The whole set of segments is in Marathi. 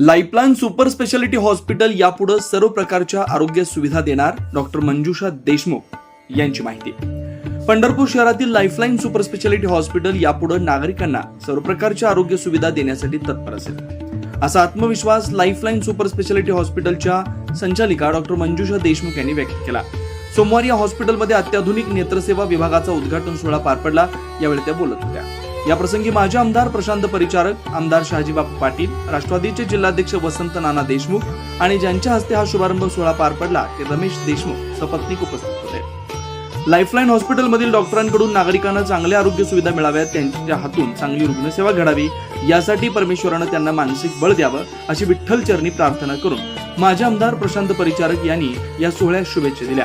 लाईफलाईन सुपर स्पेशालिटी हॉस्पिटल यापुढे सर्व प्रकारच्या आरोग्य सुविधा देणार डॉक्टर मंजुषा देशमुख यांची माहिती. पंढरपूर शहरातील लाईफलाईन सुपर स्पेशालिटी हॉस्पिटल यापुढे नागरिकांना सर्व प्रकारच्या आरोग्य सुविधा देण्यासाठी तत्पर असेल. असा आत्मविश्वास लाईफलाईन सुपर स्पेशालिटी हॉस्पिटलच्या संचालिका डॉक्टर मंजुषा देशमुख यांनी व्यक्त केला. सोमवारी या हॉस्पिटलमध्ये अत्याधुनिक नेत्रसेवा विभागाचा उद्घाटन सोहळा पार पडला. यावेळी त्या बोलत होत्या. याप्रसंगी माजी आमदार प्रशांत परिचारक आमदार शहाजीबाबू पाटील राष्ट्रवादीचे जिल्हाध्यक्ष वसंत नाना देशमुख आणि ज्यांच्या हस्ते हा शुभारंभ सोहळा पार पडला ते रमेश देशमुख सपत्नीक उपस्थित होते. लाईफलाईन हॉस्पिटलमधील डॉक्टरांकडून नागरिकांना चांगल्या आरोग्य सुविधा मिळाव्यात त्यांच्या हातून चांगली रुग्णसेवा घडावी यासाठी परमेश्वरानं त्यांना मानसिक बळ द्यावं अशी विठ्ठल चरणी प्रार्थना करून माझे आमदार प्रशांत परिचारक यांनी या सोहळ्यात शुभेच्छा दिल्या.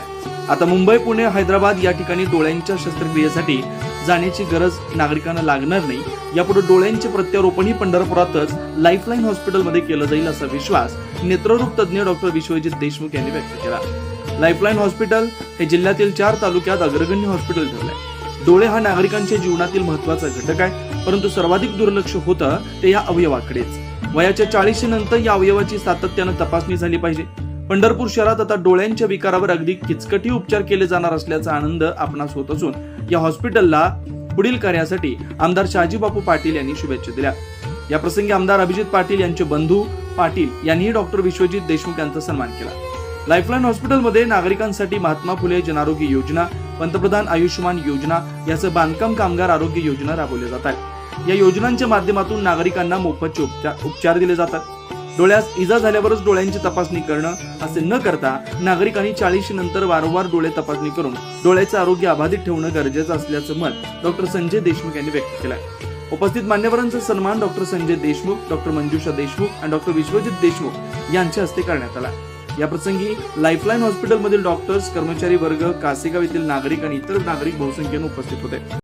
आता मुंबई पुणे हैदराबाद या ठिकाणी डोळ्यांच्या शस्त्रक्रियेसाठी जाण्याची गरज नागरिकांना लागणार नाही. यापुढे डोळ्यांचे प्रत्यारोपणही पंढरपुरातच लाईफलाईन हॉस्पिटलमध्ये केलं जाईल असा विश्वास नेत्ररोग तज्ज्ञ डॉक्टर विश्वजित देशमुख यांनी व्यक्त केला. लाईफलाईन हॉस्पिटल हे जिल्ह्यातील चार तालुक्यात अग्रगण्य हॉस्पिटल ठरलंय. डोळे हा नागरिकांच्या जीवनातील महत्त्वाचा घटक आहे परंतु सर्वाधिक दुर्लक्ष होतं ते या अवयवाकडेच. वयाच्या चाळीशी नंतर या अवयवाची सातत्यानं तपासणी झाली पाहिजे. पंढरपूर शहरात आता डोळ्यांच्या विकारावर अगदी किचकटी उपचार केले जाणार असल्याचा आनंद आपणास होत असून या हॉस्पिटलला पुढील कार्यासाठी आमदार शहाजीबापू पाटील यांनी शुभेच्छा दिल्या. या प्रसंगी आमदार अभिजित पाटील यांचे बंधू पाटील यांनीही डॉक्टर विश्वजित देशमुख यांचा सन्मान केला. लाईफलाईन हॉस्पिटलमध्ये नागरिकांसाठी महात्मा फुले जनआरोग्य योजना पंतप्रधान आयुष्यमान योजना याचं बांधकाम कामगार आरोग्य योजना राबवल्या जात आहेत या योजनांच्या माध्यमातून नागरिकांना मोफतचे उपचार उपचार दिले जातात. डोळ्यास इजा झाल्यावरच डोळ्यांची तपासणी करणं असे न करता नागरिकांनी चाळीशी नंतर वारंवार डोळे तपासणी करून डोळ्याचे आरोग्य अबाधित ठेवणं गरजेचं असल्याचं मत डॉक्टर संजय देशमुख यांनी व्यक्त केलं उपस्थित मान्यवरांचा सन्मान डॉक्टर संजय देशमुख डॉक्टर मंजुषा देशमुख आणि डॉक्टर विश्वजित देशमुख यांच्या हस्ते करण्यात आला. या प्रसंगी लाईफलाईन हॉस्पिटलमधील डॉक्टर्स कर्मचारी वर्ग कासेगाव येथील नागरिक आणि इतर नागरिक बहुसंख्येने उपस्थित होते.